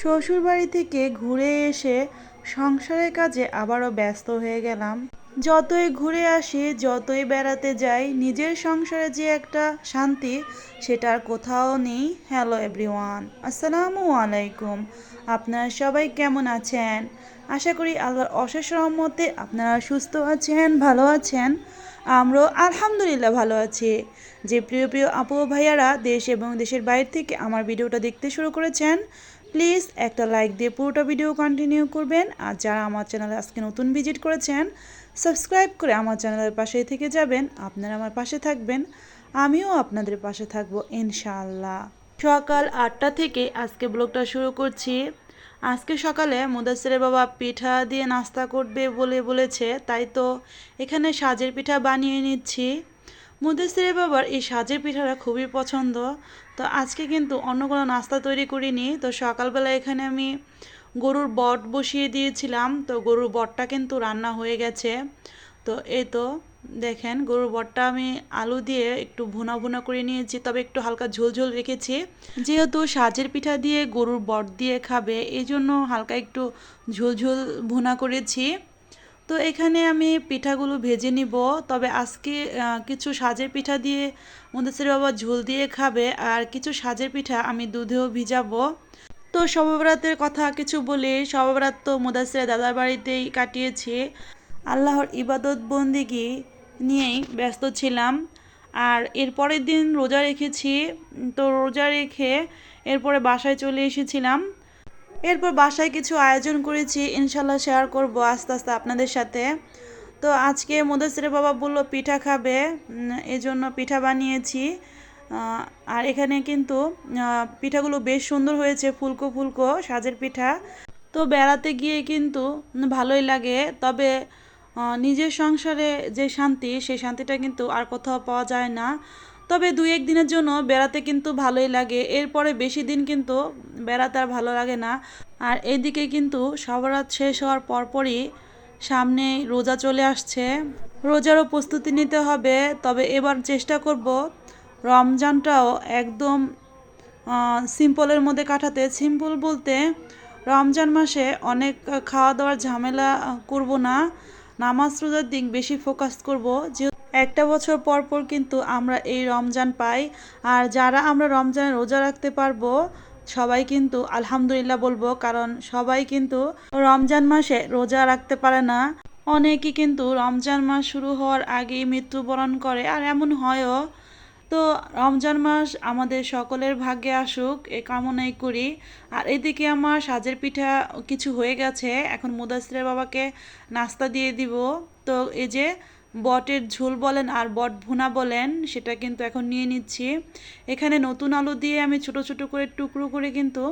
শ্বশুরবাড়ি থেকে ঘুরে এসে সংসারের কাজে আবারও ব্যস্ত হয়ে গেলাম। যতই ঘুরে আসি, যতই বেড়াতে যাই, নিজের সংসারে যে একটা শান্তি সেটার কোথাও নেই। হ্যালো এভরিওয়ান আসসালামু আলাইকুম। আপনারা সবাই কেমন আছেন? আশা করি আল্লাহর অশেষ রহমতে আপনারা সুস্থ আছেন, ভালো আছেন। আমরাও আলহামদুলিল্লাহ ভালো আছি। যে প্রিয় প্রিয় আপু ভাইয়ারা দেশ এবং দেশের বাইরে থেকে আমার ভিডিওটা দেখতে শুরু করেছেন প্লিজ একটা লাইক দিয়ে পুরোটা ভিডিও কন্টিনিউ করবেন। আর যারা আমার চ্যানেলে আজকে নতুন ভিজিট করেছেন সাবস্ক্রাইব করে আমার চ্যানেলের পাশেই থেকে যাবেন। আপনারা আমার পাশে থাকবেন। আমিও আপনাদের পাশে থাকব ইনশাআল্লাহ। সকাল আটটা থেকে আজকে ব্লগটা শুরু করছি। আজকে সকালে মুদাসিরের বাবা পিঠা দিয়ে নাস্তা করবে বলে বলেছে, তাই তো এখানে সাজের পিঠা বানিয়ে নিচ্ছি। মুদাসিরের বাবার এই সাজের পিঠাটা খুবই পছন্দ। তো আজকে কিন্তু অন্য কোনো নাস্তা তৈরি করিনি। তো সকালবেলা এখানে আমি গরুর বট বসিয়ে দিয়েছিলাম। তো গরুর বটটা কিন্তু রান্না হয়ে গেছে। তো এই তো দেখেন, গরুর বটটা আমি আলু দিয়ে একটু ভুনা ভুনা করে নিয়েছি, তবে একটু হালকা ঝোল ঝোল রেখেছি। যেহেতু সাজের পিঠা দিয়ে গরুর বট দিয়ে খাবে এই জন্য হালকা একটু ঝোল ঝোল ভুনা করেছি। তো এখানে আমি পিঠাগুলো ভেজে নিব। তবে আজকে কিছু সাজের পিঠা দিয়ে মুদাসির বাবা ঝোল দিয়ে খাবে, আর কিছু সাজের পিঠা আমি দুধেও ভিজাবো। তো সবরাতের কথা কিছু বলি। সবরাত তো মুদাসিরা দাদার বাড়িতেই কাটিয়েছি। আল্লাহর ইবাদত বন্দিগি নিয়েই ব্যস্ত ছিলাম। আর এর পরের দিন রোজা রেখেছি। তো রোজা রেখে এরপরে বাসায় চলে এসেছিলাম। এরপর বাসায় কিছু আয়োজন করেছি ইনশাল্লাহ শেয়ার করব আস্তে আস্তে আপনাদের সাথে। তো আজকে মুদাসির বাবা বলল পিঠা খাবে উম, এই জন্য পিঠা বানিয়েছি। আর এখানে কিন্তু পিঠাগুলো বেশ সুন্দর হয়েছে ফুলকো ফুলকো সাজের পিঠা। তো বেড়াতে গিয়ে কিন্তু ভালোই লাগে তবে নিজের সংসারে যে শান্তি সেই শান্তিটা কিন্তু আর কোথাও পাওয়া যায় না। তবে দুই এক দিনের জন্য বেড়াতে কিন্তু ভালোই লাগে। এরপরে বেশি দিন কিন্তু বেড়াতে আর ভালো লাগে না। আর এদিকে কিন্তু সবরাত শেষ হওয়ার পরপরই সামনে রোজা চলে আসছে। রোজারও প্রস্তুতি নিতে হবে। তবে এবার চেষ্টা করব রমজানটাও একদম সিম্পলের মধ্যে কাটাতে। সিম্পল বলতে রমজান মাসে অনেক খাওয়া দাওয়ার ঝামেলা করব না। নামাজ রোজার দিক বেশি ফোকাস করব। যে একটা বছর পর পর কিন্তু আমরা এই রমজান পাই। আর যারা আমরা রমজানে রোজা রাখতে পারব, সবাই কিন্তু আলহামদুলিল্লাহ বলব, কারণ সবাই কিন্তু রমজান মাসে রোজা রাখতে পারে না। অনেকেই কিন্তু রমজান মাস শুরু হওয়ার আগেই মৃত্যুবরণ করে, আর এমন হয়ও। তো রমজান মাস আমাদের সকলের ভাগ্যে আসুক, এ কামনাই করি। আর এদিকে আমার সাজের পিঠা কিছু হয়ে গেছে, এখন মুদাসিরের বাবাকে নাস্তা দিয়ে দিব। তো এই যে বটের ঝোল বলেন আর বট ভুনা বলেন, সেটা কিন্তু এখন নিয়ে নিচ্ছি। এখানে নতুন আলু দিয়ে আমি ছোট ছোট করে টুকরো করে কিন্তু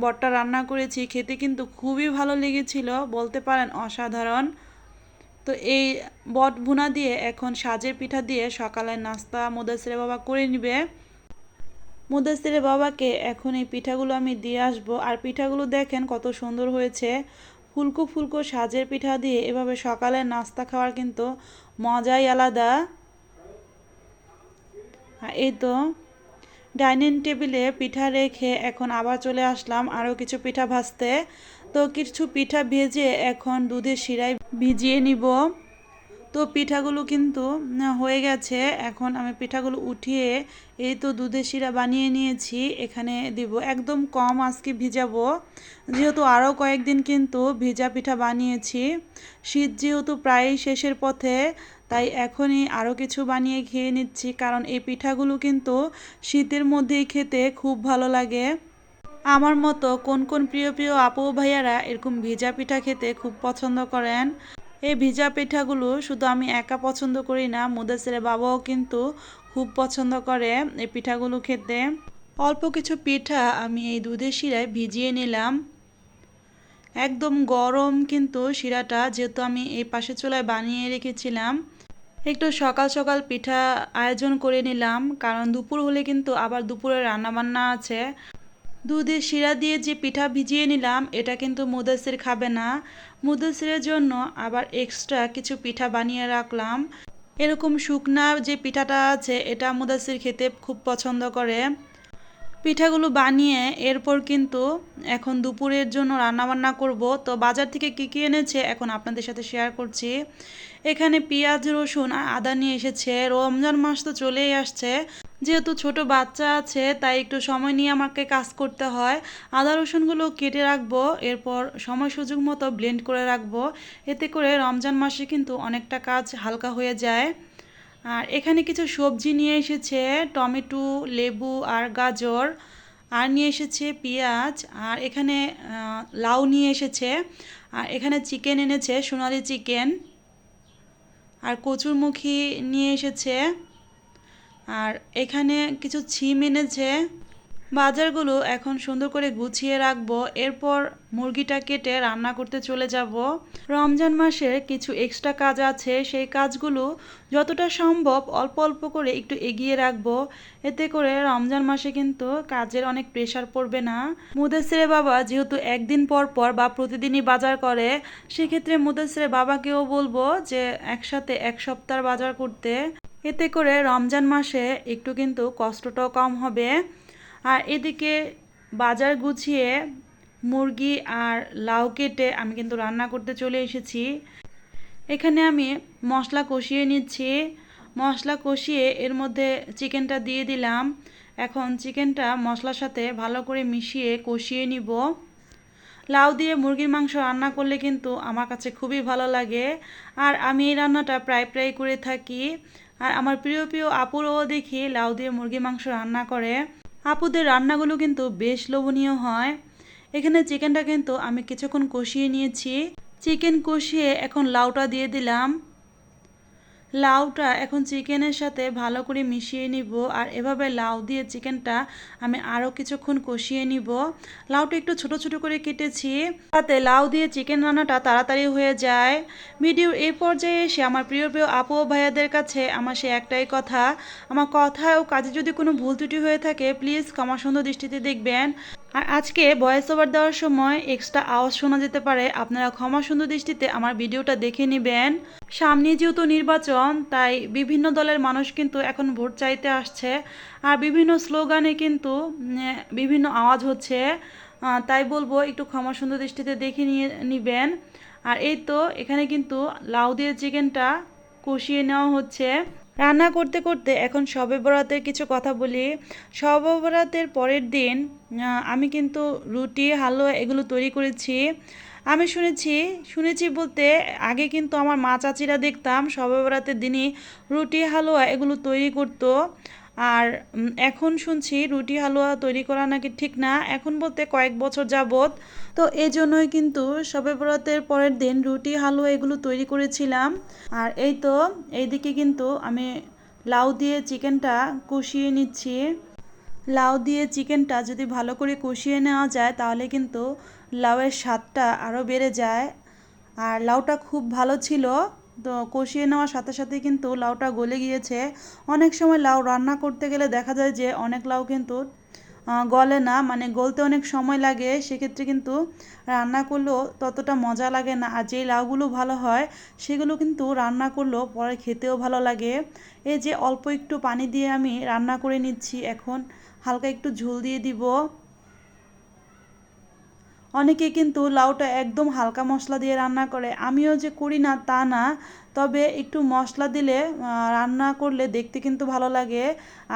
বটটা রান্না করেছি। খেতে কিন্তু খুবই ভালো লেগেছিল, বলতে পারেন অসাধারণ। তো এই বট ভুনা দিয়ে এখন সাজের পিঠা দিয়ে সকালের নাস্তা মুদাসিরের বাবা করে নিবে। মুদাসিরের বাবাকে এখন এই পিঠাগুলো আমি দিয়ে আসব। আর পিঠাগুলো দেখেন কত সুন্দর হয়েছে। ফুলকো ফুলকো সাজের পিঠা দিয়ে এভাবে সকালে নাস্তা খাওয়ার কিন্তু মজাই আলাদা। এই তো ডাইনিং টেবিলে পিঠা রেখে এখন আবার চলে আসলাম আরও কিছু পিঠা ভাজতে। তো কিছু পিঠা ভেজে এখন দুধের শিরায় ভিজিয়ে নিব। তো পিঠাগুলো কিন্তু হয়ে গেছে। এখন আমি পিঠাগুলো উঠিয়ে এই তো দুধের শিরা বানিয়ে নিয়েছি। এখানে দিব একদম কম আজকে ভিজাবো। যেহেতু আরও কয়েকদিন কিন্তু ভিজা পিঠা বানিয়েছি। শীত যেহেতু প্রায় শেষের পথে, তাই এখনই আরও কিছু বানিয়ে খেয়ে নিচ্ছি। কারণ এই পিঠাগুলো কিন্তু শীতের মধ্যেই খেতে খুব ভালো লাগে। আমার মতো কোন কোন প্রিয় প্রিয় আপু ভাইয়ারা এরকম ভিজা পিঠা খেতে খুব পছন্দ করেন। এই ভিজা পিঠাগুলো শুধু আমি একা পছন্দ করি না মুদাসিরের বাবাও কিন্তু খুব পছন্দ করে এই পিঠাগুলো খেতে। অল্প কিছু পিঠা আমি এই দুধের শিরায় ভিজিয়ে নিলাম। একদম গরম কিন্তু শিরাটা যেহেতু আমি এই পাশে চুলায় বানিয়ে রেখেছিলাম। একটু সকাল সকাল পিঠা আয়োজন করে নিলাম, কারণ দুপুর হলে কিন্তু আবার দুপুরে রান্নাবান্না আছে। দুধের শিরা দিয়ে যে পিঠা ভিজিয়ে নিলাম, এটা কিন্তু মুদাসির খাবে না। মুদাসিরের জন্য আবার এক্সট্রা কিছু পিঠা বানিয়ে রাখলাম। এরকম শুকনা যে পিঠাটা আছে, এটা মুদাসির খেতে খুব পছন্দ করে। পিঠাগুলো বানিয়ে এরপর কিন্তু এখন দুপুরের জন্য রান্নাবান্না করব। তো বাজার থেকে কী কী এনেছে, এখন আপনাদের সাথে শেয়ার করছি। এখানে পেঁয়াজ, রসুন আর আদা নিয়ে এসেছে। রমজান মাস তো চলেই আসছে। যেহেতু ছোট বাচ্চা আছে, তাই একটু সময় নিয়ে আমাকে কাজ করতে হয়। আদা রসুনগুলো কেটে রাখব, এরপর সময় সুযোগ মতো ব্লেন্ড করে রাখব। এতে করে রমজান মাসে কিন্তু অনেকটা কাজ হালকা হয়ে যায়। আর এখানে কিছু সবজি নিয়ে এসেছে, টমেটো, লেবু আর গাজর, আর নিয়ে এসেছে পেঁয়াজ, আর এখানে লাউ নিয়ে এসেছে। আর এখানে চিকেন এনেছে, সোনালি চিকেন। আর কচুরমুখী নিয়ে এসেছে। আর এখানে কিছু ছিম এনেছে। বাজারগুলো এখন সুন্দর করে গুছিয়ে রাখব। এরপর মুরগিটা কেটে রান্না করতে চলে যাব। রমজান মাসের কিছু এক্সট্রা কাজ আছে। সেই কাজগুলো যতটা সম্ভব অল্প অল্প করে একটু এগিয়ে রাখব। এতে করে রমজান মাসে কিন্তু কাজের অনেক প্রেশার পড়বে না। মুদাসিরের বাবা যেহেতু একদিন পর পর বা প্রতিদিনই বাজার করে, সেক্ষেত্রে মুদাসিরের বাবাকেও বলব যে একসাথে এক সপ্তাহ বাজার করতে। এতে করে রমজান মাসে একটু কিন্তু কষ্টটাও কম হবে। আর এদিকে বাজার গুছিয়ে মুরগি আর লাউ কেটে আমি কিন্তু রান্না করতে চলে এসেছি। এখানে আমি মশলা কষিয়ে নিচ্ছি। মশলা কষিয়ে এর মধ্যে চিকেনটা দিয়ে দিলাম। এখন চিকেনটা মশলার সাথে ভালো করে মিশিয়ে কষিয়ে নিব। লাউ দিয়ে মুরগির মাংস রান্না করলে কিন্তু আমার কাছে খুবই ভালো লাগে। আর আমি এই রান্নাটা প্রায় প্রায় করে থাকি। আর আমার প্রিয় প্রিয় আপুরও দেখি লাউ দিয়ে মুরগি মাংস রান্না করে। আপুদের রান্নাগুলো কিন্তু বেশ লোভনীয় হয়। এখানে চিকেনটা কিন্তু আমি কিছুক্ষণ কষিয়ে নিয়েছি। চিকেন কষিয়ে এখন লাউটা দিয়ে দিলাম। লাউটা এখন চিকেনের সাথে ভালো করে মিশিয়ে নিব আর এভাবে লাউ দিয়ে চিকেনটা আমি আরও কিছুক্ষণ কষিয়ে নিব। লাউটা একটু ছোট ছোট করে কেটেছি, তাতে লাউ দিয়ে চিকেন রান্নাটা তাড়াতাড়ি হয়ে যায়। ভিডিওর এই পর্যায়ে এসে আমার প্রিয় প্রিয় আপু ভাইয়াদের কাছে আমার সে একটাই কথা, আমার কথা ও কাজে যদি কোনো ভুল ত্রুটি হয়ে থাকে প্লিজ ক্ষমা সুন্দর দৃষ্টিতে দেখবেন। আর আজকে ভয়েস ওভার দেওয়ার সময় এক্সট্রা আওয়াজ শোনা যেতে পারে। আপনারা ক্ষমা সুন্দর দৃষ্টিতে আমার ভিডিওটা দেখে নেবেন। সামনে যেহেতু নির্বাচন, তাই বিভিন্ন দলের মানুষ কিন্তু এখন ভোট চাইতে আসছে। আর বিভিন্ন স্লোগানে কিন্তু বিভিন্ন আওয়াজ হচ্ছে। তাই বলব একটু ক্ষমা সুন্দর দৃষ্টিতে দেখে নিয়ে, নেবেন। আর এই তো এখানে কিন্তু লাউ দিয়ে চিকেনটা কষিয়ে নেওয়া হচ্ছে। রান্না করতে করতে এখন শবে বরাতের কিছু কথা বলি। শবে বরাতের পরের দিন আমি কিন্তু রুটি, হালুয়া এগুলো তৈরি করেছি। আমি শুনেছি শুনেছি বলতে আগে কিন্তু আমার মা চাচিরা দেখতাম শবে বরাতের দিনই রুটি, হালুয়া এগুলো তৈরি করতো। আর এখন শুনছি রুটি হালুয়া তৈরি করা নাকি ঠিক না, এখন বলতে কয়েক বছর যাবৎ। তো এই জন্যই কিন্তু শবে বরাতের পরের দিন রুটি হালুয়া এগুলো তৈরি করেছিলাম। আর এই তো, এইদিকে কিন্তু আমি লাউ দিয়ে চিকেনটা কষিয়ে নিচ্ছি। লাউ দিয়ে চিকেনটা যদি ভালো করে কষিয়ে নেওয়া যায়, তাহলে কিন্তু লাউয়ের স্বাদটা আরও বেড়ে যায়। আর লাউটা খুব ভালো ছিল। তো কষিয়ে নেওয়ার সাথে সাথে কিন্তু লাউটা গলে গিয়েছে। অনেক সময় লাউ রান্না করতে গেলে দেখা যায় যে অনেক লাউ কিন্তু গলে না। মানে গলতে অনেক সময় লাগে, সেক্ষেত্রে কিন্তু রান্না করলেও ততটা মজা লাগে না। আর যেই লাউগুলো ভালো হয়, সেগুলো কিন্তু রান্না করলেও পরে খেতেও ভালো লাগে। এই যে অল্প একটু পানি দিয়ে আমি রান্না করে নিচ্ছি, এখন হালকা একটু ঝোল দিয়ে দিব। অনেকে কিন্তু লাউটা একদম হালকা মশলা দিয়ে রান্না করে। আমিও যে করি না, তা না। তবে একটু মশলা দিলে রান্না করলে দেখতে কিন্তু ভালো লাগে।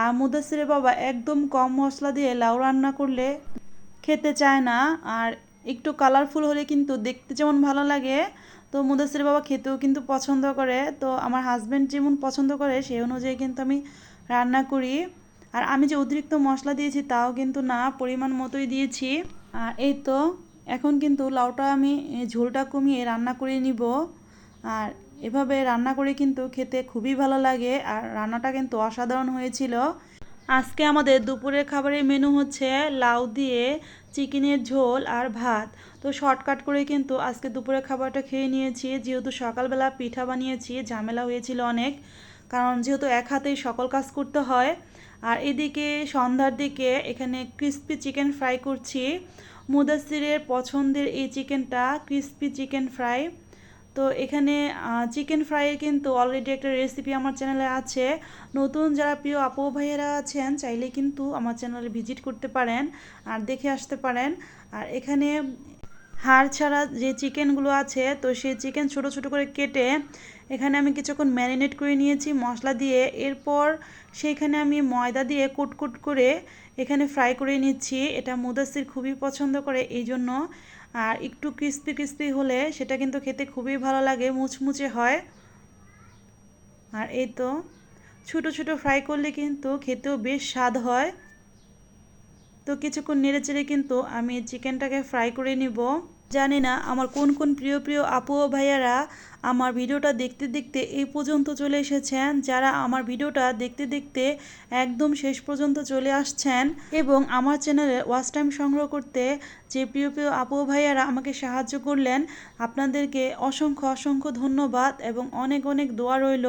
আর মুদাসিরের বাবা একদম কম মশলা দিয়ে লাউ রান্না করলে খেতে চায় না। আর একটু কালারফুল হলে কিন্তু দেখতে যেমন ভালো লাগে। তো মুদাসির বাবা খেতেও কিন্তু পছন্দ করে। তো আমার হাজব্যান্ড যেমন পছন্দ করে, সেই অনুযায়ী কিন্তু আমি রান্না করি। আর আমি যে অতিরিক্ত মশলা দিয়েছি, তাও কিন্তু না, পরিমাণ মতোই দিয়েছি। আর এই তো এখন কিন্তু লাউটা আমি ঝোলটা কমিয়ে রান্না করে নিব। আর এভাবে রান্না করে কিন্তু খেতে খুবই ভালো লাগে আর রান্নাটা কিন্তু অসাধারণ হয়েছিল। আজকে আমাদের দুপুরের খাবারের মেনু হচ্ছে লাউ দিয়ে চিকেনের ঝোল আর ভাত। তো শর্টকাট করে কিন্তু আজকে দুপুরের খাবারটা খেয়ে নিয়েছি। যেহেতু সকালবেলা পিঠা বানিয়েছি, ঝামেলা হয়েছিল অনেক। কারণ যেহেতু এক হাতেই সকল কাজ করতে হয়। আর এদিকে সন্ধ্যার দিকে এখানে ক্রিস্পি চিকেন ফ্রাই করছি। মুদাসিরের পছন্দের এই চিকেনটা, ক্রিস্পি চিকেন ফ্রাই। তো এখানে চিকেন ফ্রাইয়ের কিন্তু অলরেডি একটা রেসিপি আমার চ্যানেলে আছে। নতুন যারা প্রিয় আপু ভাইয়েরা আছেন, চাইলে কিন্তু আমার চ্যানেলে ভিজিট করতে পারেন আর দেখে আসতে পারেন। আর এখানে হাড় ছাড়া যে চিকেনগুলো আছে, তো সেই চিকেন ছোট ছোট করে কেটে এখানে আমি কিছুক্ষণ ম্যারিনেট করে নিয়েছি মশলা দিয়ে। এরপর সেইখানে আমি ময়দা দিয়ে কুটকুট করে এখানে ফ্রাই করে নিচ্ছি। এটা মুদাসির খুবই পছন্দ করে এই জন্য আর একটু ক্রিস্পি ক্রিস্পি হলে সেটা কিন্তু খেতে খুবই ভালো লাগে, মুচমুচে হয়। আর এই তো ছোটো ছোটো ফ্রাই করলে কিন্তু খেতেও বেশ স্বাদ হয়। তো কিছুক্ষণ নেড়ে চেড়ে কিন্তু আমি চিকেনটাকে ফ্রাই করে নিব। জানি না আমার কোন কোন প্রিয় প্রিয় আপু ও ভাইয়ারা আমার ভিডিওটা দেখতে দেখতে এই পর্যন্ত চলে এসেছেন। যারা আমার ভিডিওটা দেখতে দেখতে একদম শেষ পর্যন্ত চলে আসছেন এবং আমার চ্যানেলে ওয়াচ টাইম সংগ্রহ করতে যে প্রিয় প্রিয় আপু ভাইয়ারা আমাকে সাহায্য করলেন, আপনাদেরকে অসংখ্য অসংখ্য ধন্যবাদ এবং অনেক অনেক দোয়া রইল।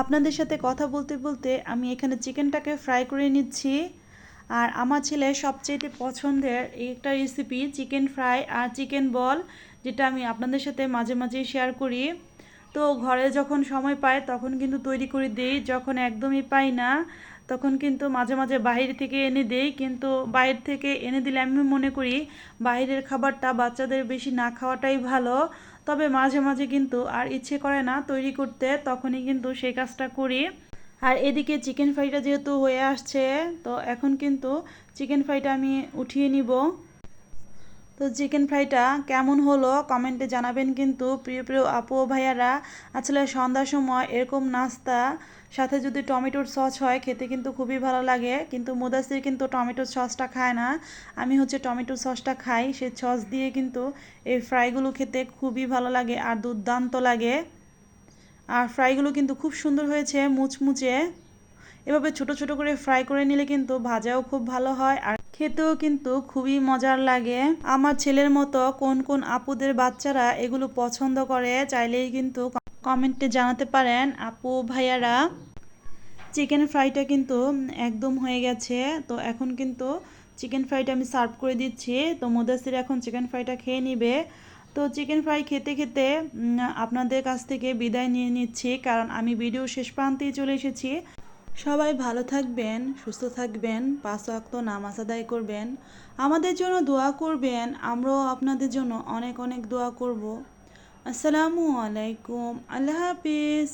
আপনাদের সাথে কথা বলতে বলতে আমি এখানে চিকেনটাকে ফ্রাই করে নিচ্ছি। আর আমার ছেলে সবচেয়ে পছন্দের একটা রেসিপি চিকেন ফ্রাই আর চিকেন বল যেটা আমি আপনাদের সাথে মাঝে মাঝে শেয়ার করি। তো ঘরে যখন সময় পাই তখন কিন্তু তৈরি করে দিই। যখন একদমই পাই না, তখন কিন্তু মাঝে মাঝে বাইরে থেকে এনে দেই। কিন্তু বাইরে থেকে এনে দিলে আমি মনে করি বাইরের খাবারটা বাচ্চাদের বেশি না খাওয়াটাই ভালো। তবে মাঝে মাঝে কিন্তু আর ইচ্ছে করে না তৈরি করতে, তখনই কিন্তু সেই কাজটা করি। আর এদিকে চিকেন ফ্রাইটা যেহেতু হয়ে আসছে, তো এখন কিন্তু চিকেন ফ্রাইটা আমি উঠিয়ে নিব। তো চিকেন ফ্রাইটা কেমন হলো কমেন্টে জানাবেন কিন্তু। প্রিয় প্রিয় আপু ভাইয়ারা আসলে সন্ধ্যার সময় এরকম নাস্তা, সাথে যদি টমেটোর সস হয়, খেতে কিন্তু খুবই ভালো লাগে। কিন্তু মুদাসির কিন্তু টমেটোর সসটা খায় না। আমি হচ্ছে টমেটোর সসটা খাই, সে সস দিয়ে কিন্তু এই ফ্রাইগুলো খেতে খুবই ভালো লাগে আর দুর্দান্ত লাগে। আর ফ্রাইগুলো কিন্তু খুব সুন্দর হয়েছে, মুচমুচে। এভাবে ছোট ছোট করে ফ্রাই করে নিলে কিন্তু ভাজাও খুব ভালো হয় আর খেতেও কিন্তু খুবই মজার লাগে। আমার ছেলের মতো কোন কোন আপুদের বাচ্চারা এগুলো পছন্দ করে চাইলেই কিন্তু কমেন্টে জানাতে পারেন। আপু, ভাইয়ারা চিকেন ফ্রাইটা কিন্তু একদম হয়ে গেছে। তো এখন কিন্তু চিকেন ফ্রাইটা আমি সার্ভ করে দিচ্ছি। তো মুদাসির এখন চিকেন ফ্রাইটা খেয়ে নিবে। তো চিকেন ফ্রাই খেতে খেতে আপনাদের কাছ থেকে বিদায় নিয়ে নিচ্ছি, কারণ আমি ভিডিও শেষ প্রান্তেই চলে এসেছি। সবাই ভালো থাকবেন, সুস্থ থাকবেন, পাঁচ ওয়াক্ত নামাজ আদায় করবেন। আমাদের জন্য দোয়া করবেন, আমরাও আপনাদের জন্য অনেক অনেক দোয়া করব। আসসালামু আলাইকুম, আল্লাহ হাফিজ।